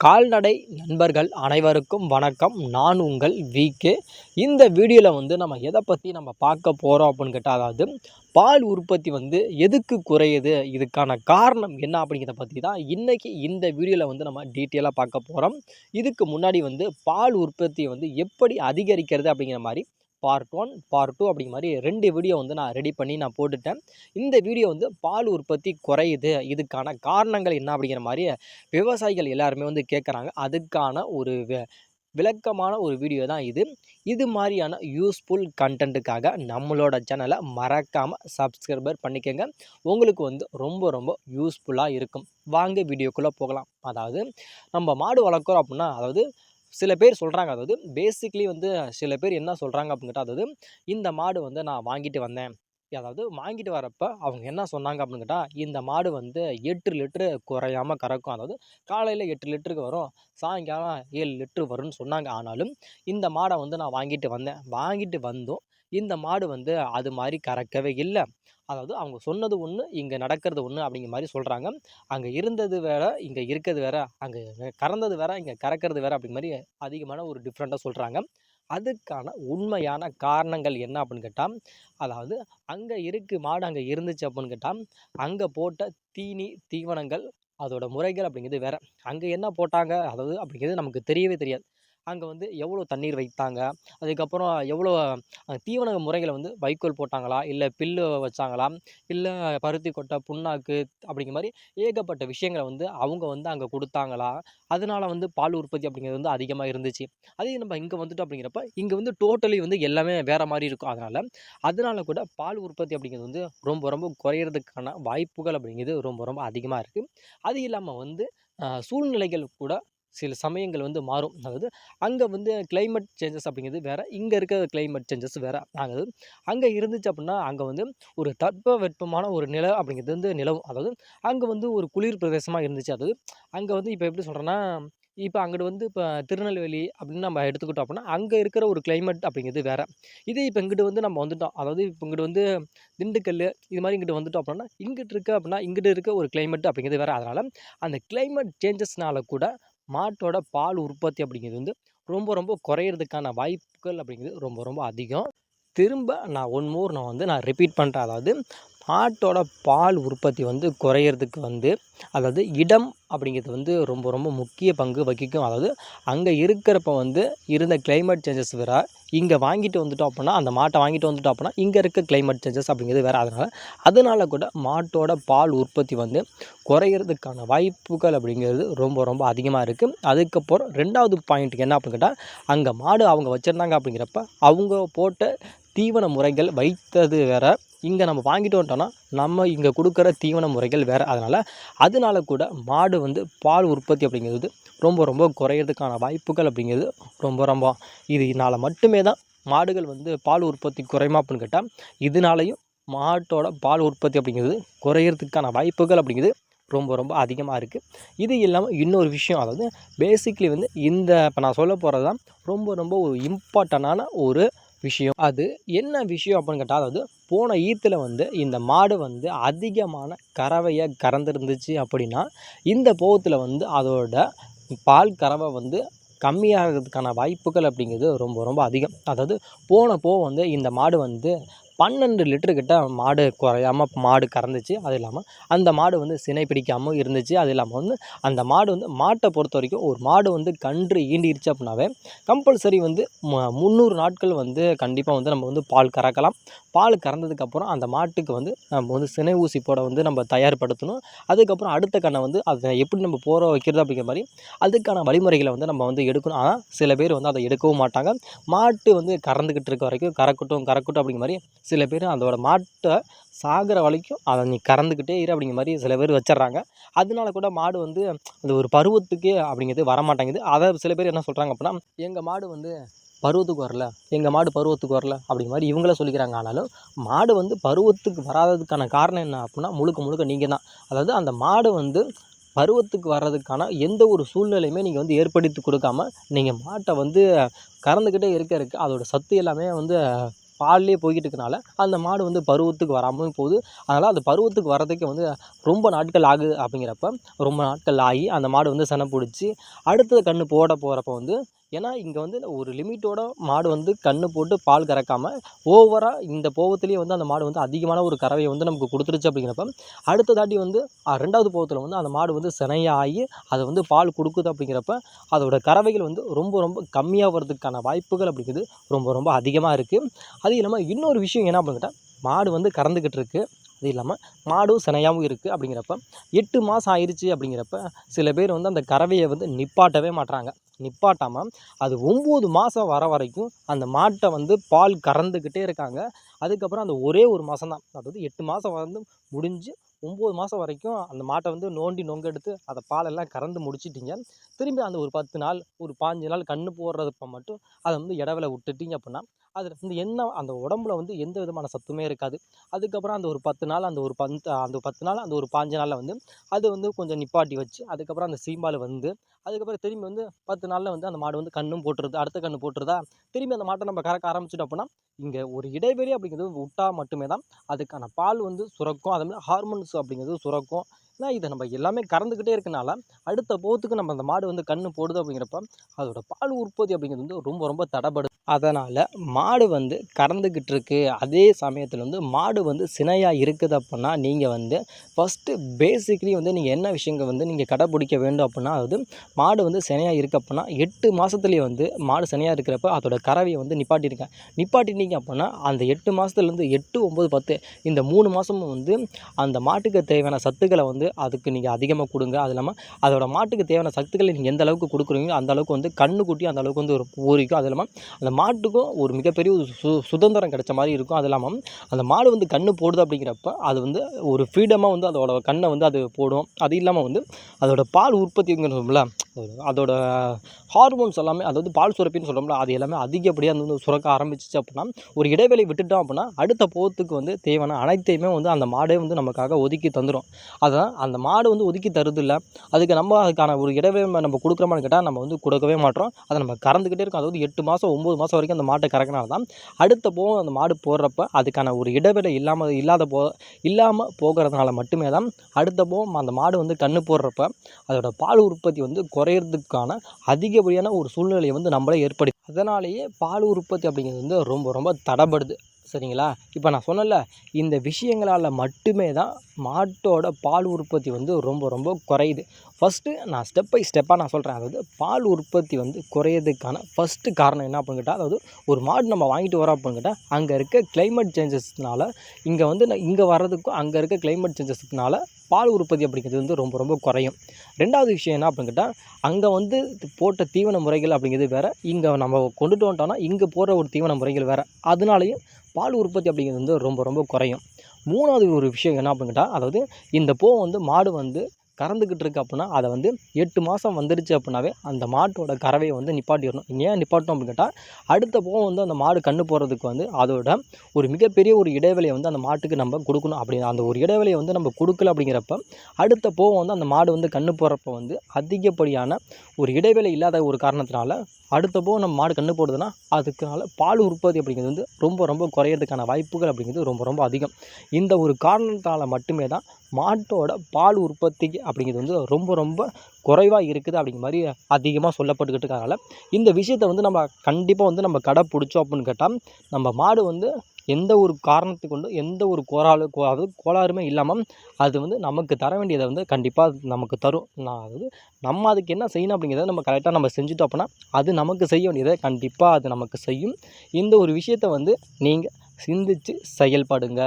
கால்நடை நண்பர்கள் அனைவருக்கும் வணக்கம். நான் உங்கள் விகே இந்த வீடியோவில் வந்து நம்ம எதை பற்றி நம்ம பார்க்க போகிறோம் அப்படின்னு கேட்டால் அதாவது பால் உற்பத்தி வந்து எதுக்கு குறையுது? இதுக்கான காரணம் என்ன அப்படிங்கிறத பற்றி தான் இன்றைக்கி இந்த வீடியோவில் வந்து நம்ம டீட்டெயிலாக பார்க்க போகிறோம் இதுக்கு முன்னாடி வந்து பால் உற்பத்தியை வந்து எப்படி அதிகரிக்கிறது அப்படிங்கிற மாதிரி பார்ட் ஒன் பார்ட் டூ அப்படிங்கிற மாதிரி ரெண்டு வீடியோ வந்து நான் ரெடி பண்ணி நான் போட்டுட்டேன். இந்த வீடியோ வந்து பால் உற்பத்தி குறையுது. இதுக்கான காரணங்கள் என்ன அப்படிங்கிற மாதிரி விவசாயிகள் எல்லாருமே வந்து கேட்குறாங்க அதுக்கான ஒரு விளக்கமான ஒரு வீடியோ தான் இது. இது மாதிரியான யூஸ்ஃபுல் கண்டென்ட்டுக்காக நம்மளோட சேனலை மறக்காமல் சப்ஸ்கிரைபர் பண்ணிக்கோங்க. உங்களுக்கு வந்து ரொம்ப ரொம்ப யூஸ்ஃபுல்லாக இருக்கும். வாங்க வீடியோக்குள்ளே போகலாம். அதாவது நம்ம மாடு வளர்க்குறோம் அப்படின்னா அதாவது சில பேர் சொல்கிறாங்க அதாவது பேசிக்லி வந்து சில பேர் என்ன சொல்கிறாங்க அப்படின்னு கேட்டால் அதாவது இந்த மாடு வந்து நான் வாங்கிட்டு வந்தேன். அதாவது வாங்கிட்டு வரப்போ அவங்க என்ன சொன்னாங்க அப்படின்னு கேட்டால் இந்த மாடு வந்து எட்டு லிட்டரு குறையாம கறக்கும். அதாவது காலையில் எட்டு லிட்டருக்கு வரும் சாயங்காலம் ஏழு லிட்டரு வரும்னு சொன்னாங்க. ஆனாலும் இந்த மாடை வந்து நான் வாங்கிட்டு வந்தேன். வாங்கிட்டு வந்தும் இந்த மாடு வந்து அது மாதிரி கறக்கவே இல்லை. அதாவது அவங்க சொன்னது ஒன்று இங்கே நடக்கிறது ஒன்று அப்படிங்கிற மாதிரி சொல்கிறாங்க அங்கே இருந்தது வேற இங்கே இருக்கிறது வேற அங்கே கறந்தது வேற இங்கே கறக்கிறது வேற அப்படிங்கிற மாதிரி அதிகமான ஒரு டிஃப்ரெண்ட்டாக சொல்கிறாங்க அதுக்கான உண்மையான காரணங்கள் என்ன அப்படின்னு கேட்டால் அதாவது அங்கே இருக்கு மாடு அங்கே இருந்துச்சு அப்படின்னு கேட்டால் அங்கே போட்ட தீனி தீவனங்கள் அதோட முறைகள் அப்படிங்கிறது வேற. அங்கே என்ன போட்டாங்க அதாவது அப்படிங்கிறது நமக்கு தெரியவே தெரியாது. அங்கே வந்து எவ்வளோ தண்ணீர் வைத்தாங்க? அதுக்கப்புறம் எவ்வளோ தீவன முறைகளை வந்து வைக்கோல் போட்டாங்களா? இல்லை பில்லு வச்சாங்களா? இல்லை பருத்தி கொட்டை புண்ணாக்கு அப்படிங்கிற மாதிரி ஏகப்பட்ட விஷயங்களை வந்து அவங்க வந்து அங்கே கொடுத்தாங்களா? அதனால வந்து பால் உற்பத்தி அப்படிங்கிறது வந்து அதிகமாக இருந்துச்சு. அதே நம்ம இங்கே வந்துட்டோம் அப்படிங்கிறப்ப இங்கே வந்து டோட்டலி வந்து எல்லாமே வேறு மாதிரி இருக்கும். அதனால் அதனால கூட பால் உற்பத்தி அப்படிங்கிறது வந்து ரொம்ப ரொம்ப குறையிறதுக்கான வாய்ப்புகள் அப்படிங்கிறது ரொம்ப ரொம்ப அதிகமாக இருக்குது அது இல்லாமல் வந்து சூழ்நிலைகள் கூட சில சமயங்கள் வந்து மாறும். அதாவது அங்கே வந்து கிளைமேட் சேஞ்சஸ் அப்படிங்கிறது வேறு இங்கே இருக்கிற கிளைமேட் சேஞ்சஸ் வேறு. அதாவது அங்கே இருந்துச்சு அப்படின்னா அங்கே வந்து ஒரு தட்ப வெப்பமான ஒரு நிலை அப்படிங்கிறது வந்து நிலவும். அதாவது அங்கே வந்து ஒரு குளிர் பிரதேசமாக இருந்துச்சு. அதாவது அங்கே வந்து இப்போ எப்படி சொல்கிறேன்னா இப்போ அங்கிட்டு வந்து இப்போ திருநெல்வேலி அப்படின்னு நம்ம எடுத்துக்கிட்டோம் அப்படின்னா அங்கே இருக்கிற ஒரு கிளைமேட் அப்படிங்கிறது வேறு. இதே இப்போ இங்கிட்டு வந்து நம்ம வந்துட்டோம். அதாவது இப்போ இங்கிட்டு வந்து திண்டுக்கல் இது மாதிரி இங்கிட்டு வந்துட்டோம் அப்படின்னா இங்கிட்டு இருக்க அப்படின்னா இங்கிட்டு இருக்க ஒரு கிளைமேட் அப்படிங்கிறது வேறு. அதனால் அந்த கிளைமேட் சேஞ்சஸ்னால கூட மாட்டோட பால் உற்பத்தி அப்படிங்கிறது வந்து ரொம்ப ரொம்ப குறையிறதுக்கான வாய்ப்புகள் அப்படிங்கிறது ரொம்ப ரொம்ப அதிகம். திரும்ப நான் ஒன் மோர் நான் வந்து நான் ரிப்பீட் பண்ணுறேன் அதாவது மாட்டோட பால் உற்பத்தி வந்து குறையிறதுக்கு வந்து அதாவது இடம் அப்படிங்கிறது வந்து ரொம்ப ரொம்ப முக்கிய பங்கு வகிக்கும். அதாவது அங்கே இருக்கிறப்ப வந்து இருந்த கிளைமேட் சேஞ்சஸ் வேறு இங்கே வாங்கிட்டு வந்துட்டோம் அப்படின்னா அந்த மாட்டை வாங்கிட்டு வந்துட்டோம் அப்படின்னா இங்கே இருக்க கிளைமேட் சேஞ்சஸ் அப்படிங்கிறது வேறு. அதனால் அதனால கூட மாட்டோட பால் உற்பத்தி வந்து குறையிறதுக்கான வாய்ப்புகள் அப்படிங்கிறது ரொம்ப ரொம்ப அதிகமாக இருக்குது அதுக்கப்புறம் ரெண்டாவது பாயிண்ட் என்ன அப்படின்னு கேட்டால் அங்கே மாடு அவங்க வச்சுருந்தாங்க அப்படிங்கிறப்ப அவங்க போட்ட தீவன முறைகள் வைத்தது வேறு. இங்கே நம்ம வாங்கிட்டு வந்துட்டோம்னா நம்ம இங்கே கொடுக்குற தீவன முறைகள் வேறு. அதனால் அதனால கூட மாடு வந்து பால் உற்பத்தி அப்படிங்கிறது ரொம்ப ரொம்ப குறையிறதுக்கான வாய்ப்புகள் அப்படிங்கிறது ரொம்ப ரொம்ப. இதனால் மட்டுமே தான் மாடுகள் வந்து பால் உற்பத்தி குறையுமா அப்படின்னு கேட்டால் இதனாலையும் மாட்டோட பால் உற்பத்தி அப்படிங்கிறது குறையிறதுக்கான வாய்ப்புகள் அப்படிங்கிறது ரொம்ப ரொம்ப அதிகமாக இருக்குது இது இல்லாமல் இன்னொரு விஷயம் அதாவது பேசிக்லி வந்து இந்த இப்போ நான் சொல்ல போகிறது தான் ரொம்ப ரொம்ப ஒரு இம்பார்ட்டண்டான ஒரு விஷயம். அது என்ன விஷயம் அப்படின்னு கேட்டால் அதாவது போன ஈத்தில் வந்து இந்த மாடு வந்து அதிகமான கறவையை கறந்துருந்துச்சு அப்படின்னா இந்த போகத்தில் வந்து அதோட பால் கறவை வந்து கம்மியாகிறதுக்கான வாய்ப்புகள் அப்படிங்கிறது ரொம்ப ரொம்ப அதிகம். அதாவது போன போ வந்து இந்த மாடு வந்து பன்னெண்டு லிட்டரு கிட்ட மாடு குறையாம மாடு கறந்துச்சு. அது இல்லாமல் அந்த மாடு வந்து சினை பிடிக்காமல் இருந்துச்சு. அது இல்லாமல் வந்து அந்த மாடு வந்து மாட்டை பொறுத்த வரைக்கும் ஒரு மாடு வந்து கன்று ஈண்டிருச்சு அப்படின்னாவே கம்பல்சரி வந்து மு- முந்நூறு நாட்கள் வந்து கண்டிப்பாக வந்து நம்ம வந்து பால் கறக்கலாம். பால் கறந்ததுக்கப்புறம் அந்த மாட்டுக்கு வந்து நம்ம வந்து சினை ஊசி போட வந்து நம்ம தயார்படுத்தணும். அதுக்கப்புறம் அடுத்த கண்ணை வந்து அதை எப்படி நம்ம போற வைக்கிறது அப்படிங்கிற மாதிரி அதுக்கான வழிமுறைகளை வந்து நம்ம வந்து எடுக்கணும். ஆனால் சில பேர் வந்து அதை எடுக்கவும் மாட்டாங்க. மாட்டு வந்து கறந்துக்கிட்டு இருக்க வரைக்கும் கறக்கட்டும் கறக்கட்டும் அப்படிங்கிற மாதிரி சில பேர் அதோட மாட்டை சாகிற வரைக்கும் அதை நீ கறந்துக்கிட்டே இரு அப்படிங்கிற மாதிரி சில பேர் வச்சிட்றாங்க. அதனால கூட மாடு வந்து அது ஒரு பருவத்துக்கே அப்படிங்கிறது வரமாட்டேங்குது. அதை சில பேர் என்ன சொல்கிறாங்க அப்படின்னா எங்கள் மாடு வந்து பருவத்துக்கு வரல எங்கள் மாடு பருவத்துக்கு வரல அப்படிங்கிற மாதிரி இவங்களே சொல்லிக்கிறாங்க. ஆனாலும் மாடு வந்து பருவத்துக்கு வராததுக்கான காரணம் என்ன அப்படின்னா முழுக்க முழுக்க நீங்கள் தான். அதாவது அந்த மாடு வந்து பருவத்துக்கு வர்றதுக்கான எந்த ஒரு சூழ்நிலையுமே நீங்கள் வந்து ஏற்படுத்தி கொடுக்காம நீங்கள் மாட்டை வந்து கறந்துக்கிட்டே இருக்க இருக்க. அதோட சத்து எல்லாமே வந்து பால்லேயே போய்கிட்டு இருக்கனால அந்த மாடு வந்து பருவத்துக்கு வராமல் போகுது. அதனால் அந்த பருவத்துக்கு வர்றதுக்கு வந்து ரொம்ப நாட்கள் ஆகுது அப்படிங்கிறப்ப ரொம்ப நாட்கள் ஆகி அந்த மாடு வந்து செனை பிடிச்சி அடுத்தது கன்று போட போகிறப்ப வந்து ஏன்னா இங்கே வந்து ஒரு லிமிட்டோட மாடு வந்து கன்று போட்டு பால் கறக்காமல் ஓவராக இந்த போகத்துலேயே வந்து அந்த மாடு வந்து அதிகமான ஒரு கறவையை வந்து நமக்கு கொடுத்துருச்சு அப்படிங்கிறப்ப அடுத்த தாட்டி வந்து ரெண்டாவது போகத்தில் வந்து அந்த மாடு வந்து சினையாகி அதை வந்து பால் கொடுக்குது அப்படிங்கிறப்ப அதோட கறவைகள் வந்து ரொம்ப ரொம்ப கம்மியாக வர்றதுக்கான வாய்ப்புகள் அப்படிங்கிறது ரொம்ப ரொம்ப அதிகமாக இருக்குது அது இல்லாமல் இன்னொரு விஷயம் என்ன அப்படின்னு மாடு வந்து கறந்துக்கிட்டு இருக்குது அது இல்லாமல் மாடும் சினையாகவும் இருக்குது அப்படிங்கிறப்ப எட்டு மாதம் ஆயிடுச்சு அப்படிங்கிறப்ப சில பேர் வந்து அந்த கறவையை வந்து நிப்பாட்டவே மாட்டுறாங்க நிப்பாட்டாமல் அது ஒம்பது மாதம் வர வரைக்கும் அந்த மாட்டை வந்து பால் கறந்துக்கிட்டே இருக்காங்க. அதுக்கப்புறம் அந்த ஒரே ஒரு மாதம் தான். அதாவது எட்டு மாதம் வந்து முடிஞ்சு ஒம்பது மாதம் வரைக்கும் அந்த மாட்டை வந்து நோண்டி நொங்கெடுத்து அதை பாலெல்லாம் கறந்து முடிச்சிட்டிங்க. திரும்பி அந்த ஒரு பத்து நாள் ஒரு பாஞ்சு நாள் கன்று போடுறதுப்ப மட்டும் அதை வந்து இடவில் விட்டுட்டிங்க அப்படின்னா அதில் வந்து என்ன அந்த உடம்புல வந்து எந்த விதமான சத்துமே இருக்காது. அதுக்கப்புறம் அந்த ஒரு பத்து நாள் அந்த ஒரு பந்த் அந்த பத்து நாள் அந்த ஒரு பாஞ்சு நாளில் வந்து அது வந்து கொஞ்சம் நிப்பாட்டி வச்சு அதுக்கப்புறம் அந்த சீம்பால் வந்து அதுக்கப்புறம் திரும்பி வந்து பத்து நாளில் வந்து அந்த மாடு வந்து கண்ணும் போட்டுருது அடுத்த கன்று போட்டுருதா? திரும்பி அந்த மாட்டை நம்ம கறக்க ஆரம்பிச்சிட்டோம் அப்படின்னா இங்கே ஒரு இடைவெளி அப்படிங்கிறது விட்டால் மட்டுமே தான் அதுக்கான பால் வந்து சுரக்கும். அதே மாதிரி ஹார்மோன்ஸ் அப்படிங்கிறது சுரக்கும். ஏன்னா இதை. நம்ம எல்லாமே கறந்துக்கிட்டே இருக்கனால அடுத்த போகத்துக்கு நம்ம அந்த மாடு வந்து கன்று போடுது அப்படிங்கிறப்ப அதோட பால் உற்பத்தி அப்படிங்கிறது வந்து ரொம்ப ரொம்ப தடைபடுது அதனால் மாடு வந்து கறந்துக்கிட்டு இருக்கு. அதே சமயத்தில் வந்து மாடு வந்து சினையாக இருக்குது அப்படின்னா நீங்கள் வந்து ஃபஸ்ட்டு பேசிக்லி வந்து நீங்கள் என்ன விஷயங்கள் வந்து நீங்கள் கடைப்பிடிக்க வேண்டும் அப்படின்னா அதாவது மாடு வந்து சினையாக இருக்கு அப்படின்னா எட்டு மாதத்துலேயே வந்து மாடு சினையாக இருக்கிறப்ப அதோட கறவையை வந்து நிப்பாட்டியிருக்கேன் நிப்பாட்டினீங்க அப்படின்னா அந்த எட்டு மாதத்துலேருந்து எட்டு ஒம்பது பத்து இந்த மூணு மாதமும் வந்து அந்த மாட்டுக்கு தேவையான சத்துக்களை வந்து அதுக்கு நீங்கள் அதிகமாக கொடுங்க. அது இல்லாமல் அதோட மாட்டுக்கு தேவையான சத்துக்களை நீங்கள் எந்த அளவுக்கு கொடுக்குறீங்களோ அந்த அளவுக்கு வந்து கண்ணுக்குட்டி அந்த அளவுக்கு வந்து ஒரு பூரிக்கும் அது இல்லாமல் அந்த மாட்டுக்கும் ஒரு மிகப்பெரிய ஒரு சு சுதந்திரம் கிடைச்ச மாதிரி இருக்கும். அது இல்லாமல் அந்த மாடு வந்து கன்று போடுது அப்படிங்கிறப்ப அது வந்து ஒரு ஃப்ரீடமாக வந்து அதோட கண்ணை வந்து அது போடும். அது இல்லாமல் வந்து அதோட பால் உற்பத்திங்கிறோம்ல அதோட ஹார்மோன்ஸ் எல்லாமே அதாவது பால் சுரப்பின்னு சொல்கிறோம்ல அது எல்லாமே அதிகப்படியாக வந்து சுரக்க ஆரம்பிச்சிச்சு அப்படின்னா ஒரு இடைவெளி விட்டுட்டோம் அப்படின்னா அடுத்த போகத்துக்கு வந்து தேவையான அனைத்தையுமே வந்து அந்த மாடே வந்து நமக்காக ஒதுக்கி தந்துடும் அதான் அந்த மாடு வந்து ஒதுக்கி தருது இல்லை அதுக்கு நம்ம அதுக்கான ஒரு இடைவெளி நம்ம கொடுக்குறோமான்னு கேட்டால் நம்ம வந்து கொடுக்கவே மாட்டோம். அதை நம்ம கறந்துக்கிட்டே இருக்கோம். அதாவது எட்டு மாதம் ஒம்பது மாதம் வரைக்கும் அந்த மாட்டை கறக்கினால தான் அடுத்த போகம் அந்த மாடு போடுறப்ப அதுக்கான ஒரு இடைவெளி இல்லாமல் இல்லாத போ இல்லாமல் போகிறதுனால மட்டுமே தான் அடுத்த போகம் அந்த மாடு வந்து கன்று போடுறப்ப அதோட பால் உற்பத்தி வந்து குறையிறதுக்கான அதிகப்படியான ஒரு சூழ்நிலையை வந்து நம்மளே ஏற்படுது அதனாலேயே பால் உற்பத்தி அப்படிங்கிறது வந்து ரொம்ப ரொம்ப தடைப்படுது. சரிங்களா? இப்போ நான் சொன்னல இந்த விஷயங்களால் மட்டுமே தான் மாட்டோட பால் உற்பத்தி வந்து ரொம்ப ரொம்ப குறையுது. ஃபஸ்ட்டு நான் ஸ்டெப் பை ஸ்டெப்பாக நான் சொல்கிறேன் அதாவது பால் உற்பத்தி வந்து குறையிறதுக்கான ஃபஸ்ட்டு காரணம் என்ன அப்படின்னு கேட்டால் அதாவது ஒரு மாடு நம்ம வாங்கிட்டு வரோம் அப்படின்னு கேட்டால் அங்கே இருக்க கிளைமேட் சேஞ்சஸ்னால இங்கே வந்து இங்கே வர்றதுக்கும் அங்கே இருக்க கிளைமேட் சேஞ்சஸ்னால பால் உற்பத்தி அப்படிங்கிறது வந்து ரொம்ப ரொம்ப குறையும். ரெண்டாவது விஷயம் என்ன அப்படின்னு கேட்டால் அங்கே வந்து போட்ட தீவன முறைகள் அப்படிங்கிறது வேறு. இங்கே நம்ம கொண்டுட்டு வந்துட்டோம்னா இங்கே போடுற ஒரு தீவன முறைகள் வேறு. அதனாலையும் பால் உற்பத்தி அப்படிங்கிறது வந்து ரொம்ப ரொம்ப குறையும். மூணாவது ஒரு விஷயம் என்ன அப்படின்னு கேட்டால் அதாவது இந்த போ வந்து மாடு வந்து கறந்துக்கிட்டு இருக்கு அப்படின்னா அதை வந்து எட்டு மாதம் வந்துடுச்சு அப்படின்னாவே அந்த மாட்டோட கறவையை வந்து நிப்பாட்டிடணும். ஏன் நிப்பாட்டணும் அப்படின்னு கேட்டால் அடுத்த போகம் வந்து அந்த மாடு கன்று போடுறதுக்கு வந்து அதோட ஒரு மிகப்பெரிய ஒரு இடைவெளியை வந்து அந்த மாட்டுக்கு நம்ம கொடுக்கணும் அப்படி அந்த ஒரு இடைவெளியை வந்து நம்ம கொடுக்கல அப்படிங்கிறப்ப அடுத்த போகம் வந்து அந்த மாடு வந்து கன்று போகிறப்ப வந்து அதிகப்படியான ஒரு இடைவெளி இல்லாத ஒரு காரணத்தினால அடுத்த போகம் நம்ம மாடு கன்று போடுதுன்னா அதுக்குனால பால் உற்பத்தி அப்படிங்கிறது வந்து ரொம்ப ரொம்ப குறையிறதுக்கான வாய்ப்புகள் அப்படிங்கிறது ரொம்ப ரொம்ப அதிகம். இந்த ஒரு காரணத்தால் மட்டுமே தான் மாட்டோட பால் உற்பத்தி அப்படிங்கிறது வந்து ரொம்ப ரொம்ப குறைவாக இருக்குது அப்படிங்கிற மாதிரி அதிகமாக சொல்லப்பட்டுக்கிட்டு இருக்கனால இந்த விஷயத்தை வந்து நம்ம கண்டிப்பாக வந்து நம்ம கடை பிடிச்சோம் அப்படின்னு கேட்டால் நம்ம மாடு வந்து எந்த ஒரு காரணத்தை கொண்டு எந்த ஒரு கோராலு கோ அதாவது கோளாறுமே இல்லாமல் அது வந்து நமக்கு தர வேண்டியதை வந்து கண்டிப்பாக நமக்கு தரும். நான் அதாவது நம்ம அதுக்கு என்ன செய்யணும் அப்படிங்கிறத நம்ம கரெக்டாக நம்ம செஞ்சுட்டோம் அப்படின்னா அது நமக்கு செய்ய வேண்டியதை கண்டிப்பாக அது நமக்கு செய்யும். இந்த ஒரு விஷயத்தை வந்து நீங்கள் சிந்திச்சு செயல்படுங்க.